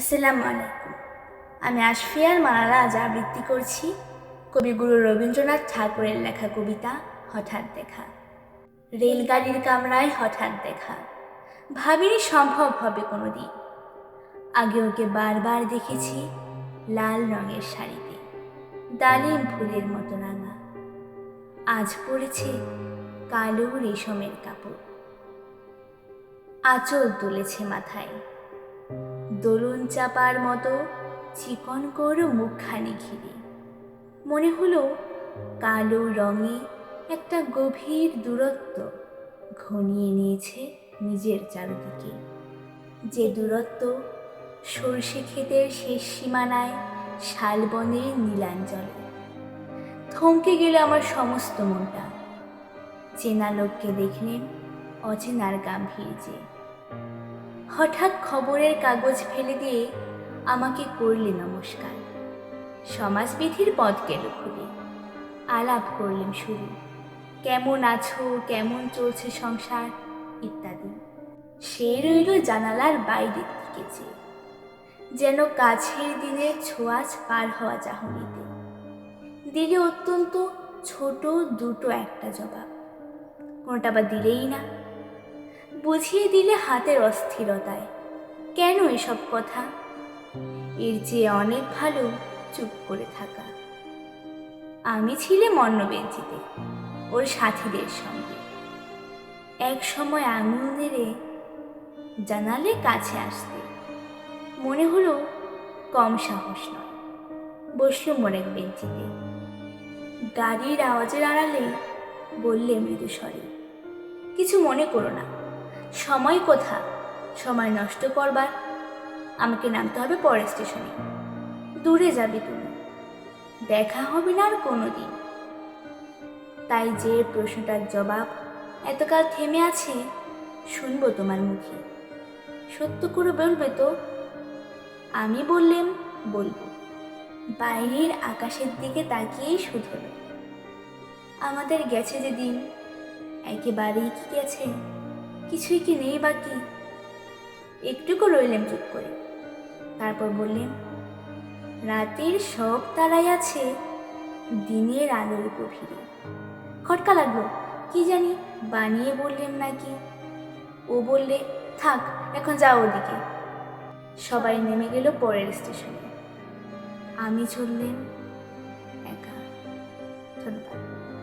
আসসালামু আলাইকুম। আমি আশফিয়ার মালালা আজ আবৃত্তি করছি কবিগুরু রবীন্দ্রনাথ ঠাকুরের লেখা কবিতা হঠাৎ দেখা। রেলগাড়ির কামরায় হঠাৎ দেখা। ভাবিনি সম্ভব হবে কোনো দিন আগে ওকে বারবার দেখেছি লাল রঙের শাড়িতে, ডালিম ফুলের মতো রাঙা। আজ পড়েছে কালো রেশমের কাপড়। আঁচল তুলেছে মাথায়। দোলন চাপার মতো চিকন করো মুখখানি ঘিরে। মনে হলো কালো রঙে একটা গভীর দূরত্ব ঘনিয়ে নিয়েছে নিজের চারদিকে। যে দূরত্ব সর্ষে ক্ষেতের শেষ সীমানায় শালবনের নীলাঞ্জলে। থমকে গেল আমার সমস্ত মনটা। চেনা লোককে দেখলেন অচেনার গাম্ভীর্যে। হঠাৎ খবরের কাগজ ফেলে দিয়ে আমাকে করলে নমস্কার। সমাজবিধির পথ গেল খুলে আলাপ করলেন শুরু। কেমন আছো, কেমন চলছে সংসার? ইত্যাদি। সে রইল জানালার বাইরের দিকে চেয়ে। যেন কাছের দিনের ছোঁয়াচ পার হওয়া চাহনিতে। দিলে অত্যন্ত ছোট দুটো একটা জবাব। কোনোটা বা দিলেই না। বুঝিয়ে দিলে হাতের অস্থিরতায়। কেন এসব কথা? এর চেয়ে অনেক ভালো চুপ করে থাকা। আমি ছিলাম অন্য বেঞ্চিতে, ওর সাথীদের সঙ্গে। এক সময় আঙুল নেড়ে জানালে কাছে আসতে। মনে হলো কম সাহস নয়। বসলুম অনেক বেঞ্চিতে। গাড়ির আওয়াজের আড়ালে বললে মৃদু স্বরে কিছু মনে করো না। সময় কোথা সময় নষ্ট করবার। আমাকে নামতে হবে পরের স্টেশনে। দূরে যাবে তুমি। দেখা হবে না আর কোনো দিন তাই যে প্রশ্নটার জবাব এতকাল থেমে আছে, শুনব তোমার মুখে। সত্য করে বলবে তো? আমি বললেম বলব। বাইরের আকাশের দিকে তাকিয়েই শুধল আমাদের গেছে যে দিন একেবারেই কি গেছে? কিছুই কি নেই বাকি একটুকু রইলেন চুপ করে। তারপর বললেন, রাতের সব তারাই আছে দিনের আলোর গভীরে। খটকা লাগল, কি জানি বানিয়ে বললেন নাকি। ও বললে, থাক, এখন যাও ওদিকে। সবাই নেমে গেল পরের স্টেশনে। আমি চললেন একা। ধন্যবাদ।